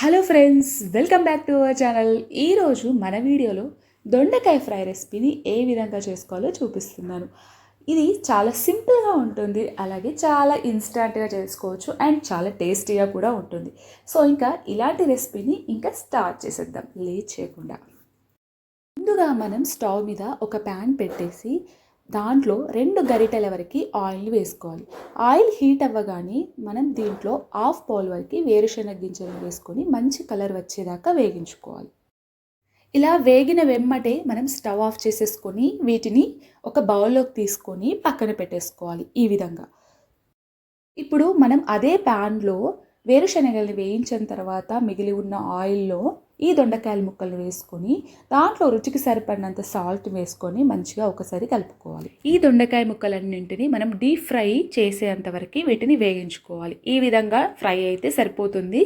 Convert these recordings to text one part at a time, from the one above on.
Hello friends welcome back to our channel ఈరోజు మన వీడియోలో దొండకాయ ఫ్రై రెసిపీని ఏ విధంగా చేసుకోవాలో చూపిస్తున్నాను. ఇది చాలా సింపుల్గా ఉంటుంది. అలాగే చాలా ఇన్స్టాంట్గా చేసుకోవచ్చు అండ్ చాలా టేస్టీగా కూడా ఉంటుంది. సో ఇంకా ఇలాంటి రెసిపీని ఇంకా స్టార్ట్ చేసేద్దాం. లేట్ చేయకుండా. ముందుగా మనం స్టవ్ మీద ఒక ప్యాన్ పెట్టేసి దాంట్లో రెండు గరిటెల వరకు ఆయిల్ వేసుకోవాలి. ఆయిల్ హీట్ అవ్వగానే మనం దీంట్లో హాఫ్ బౌల్ వరకు వేరుశనగ గింజలు వేసుకొని మంచి కలర్ వచ్చేదాకా వేగించుకోవాలి. ఇలా వేగిన వెమ్మటే మనం స్టవ్ ఆఫ్ చేసేసుకొని వీటిని ఒక బౌల్లోకి తీసుకొని పక్కన పెట్టేసుకోవాలి ఈ విధంగా. ఇప్పుడు మనం అదే ప్యాన్లో వేరుశనగల్ని వేయించిన తర్వాత మిగిలి ఉన్న ఆయిల్లో ఈ దొండకాయల ముక్కలు వేసుకొని దాంట్లో రుచికి సరిపడినంత సాల్ట్ వేసుకొని మంచిగా ఒకసారి కలుపుకోవాలి. ఈ దొండకాయ ముక్కలన్నింటినీ మనం డీప్ ఫ్రై చేసేంత వరకు వీటిని వేయించుకోవాలి. ఈ విధంగా ఫ్రై అయితే సరిపోతుంది.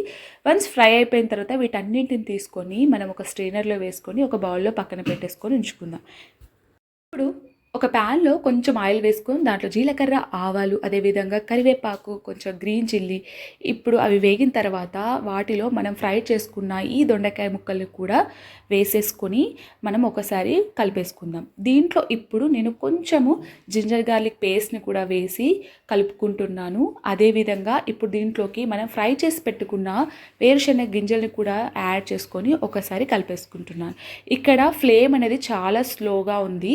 వన్స్ ఫ్రై అయిపోయిన తర్వాత వీటన్నింటిని తీసుకొని మనం ఒక స్ట్రైనర్లో వేసుకొని ఒక బౌల్లో పక్కన పెట్టేసుకొని ఉంచుకుందాం. ఒక ప్యాన్లో కొంచెం ఆయిల్ వేసుకొని దాంట్లో జీలకర్ర ఆవాలు అదేవిధంగా కరివేపాకు కొంచెం గ్రీన్ చిల్లీ ఇప్పుడు అవి వేగిన తర్వాత వాటిలో మనం ఫ్రై చేసుకున్న ఈ దొండకాయ ముక్కలు కూడా వేసేసుకొని మనం ఒకసారి కలిపేసుకుందాం. దీంట్లో ఇప్పుడు నేను కొంచెము జింజర్ గార్లిక్ పేస్ట్ని కూడా వేసి కలుపుకుంటున్నాను. అదేవిధంగా ఇప్పుడు దీంట్లోకి మనం ఫ్రై చేసి పెట్టుకున్న వేరుశెనగ గింజల్ని కూడా యాడ్ చేసుకొని ఒకసారి కలిపేసుకుంటున్నాను. ఇక్కడ ఫ్లేమ్ అనేది చాలా స్లోగా ఉంది.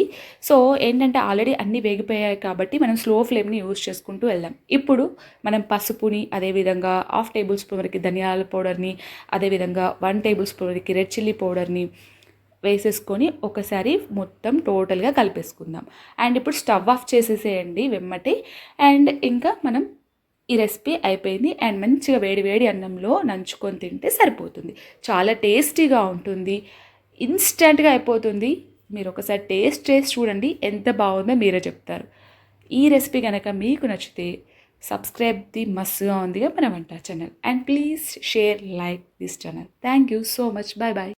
సో ఏంటంటే ఆల్రెడీ అన్నీ వేగిపోయాయి కాబట్టి మనం స్లో ఫ్లేమ్ని యూజ్ చేసుకుంటూ వెళ్దాం. ఇప్పుడు మనం పసుపుని అదేవిధంగా హాఫ్ టేబుల్ స్పూన్ వరకు ధనియాల పౌడర్ని అదేవిధంగా వన్ టేబుల్ స్పూన్ వరకు రెడ్ చిల్లీ పౌడర్ని వేసేసుకొని ఒకసారి మొత్తం టోటల్గా కలిపేసుకుందాం. అండ్ ఇప్పుడు స్టవ్ ఆఫ్ చేసేసేయండి వెమ్మటి. అండ్ ఇంకా మనం ఈ రెసిపీ అయిపోయింది. అండ్ మంచిగా వేడి వేడి అన్నంలో నంచుకొని తింటే సరిపోతుంది. చాలా టేస్టీగా ఉంటుంది. ఇన్స్టెంట్గా అయిపోతుంది. మీరు ఒకసారి టేస్ట్ చేసి చూడండి ఎంత బాగుందో మీరే చెప్తారు. ఈ రెసిపీ కనుక మీకు నచ్చితే సబ్స్క్రైబ్ ది మస్తుగా ఉందిగా మన వంట channel. And please share like this channel. Thank you so much. Bye bye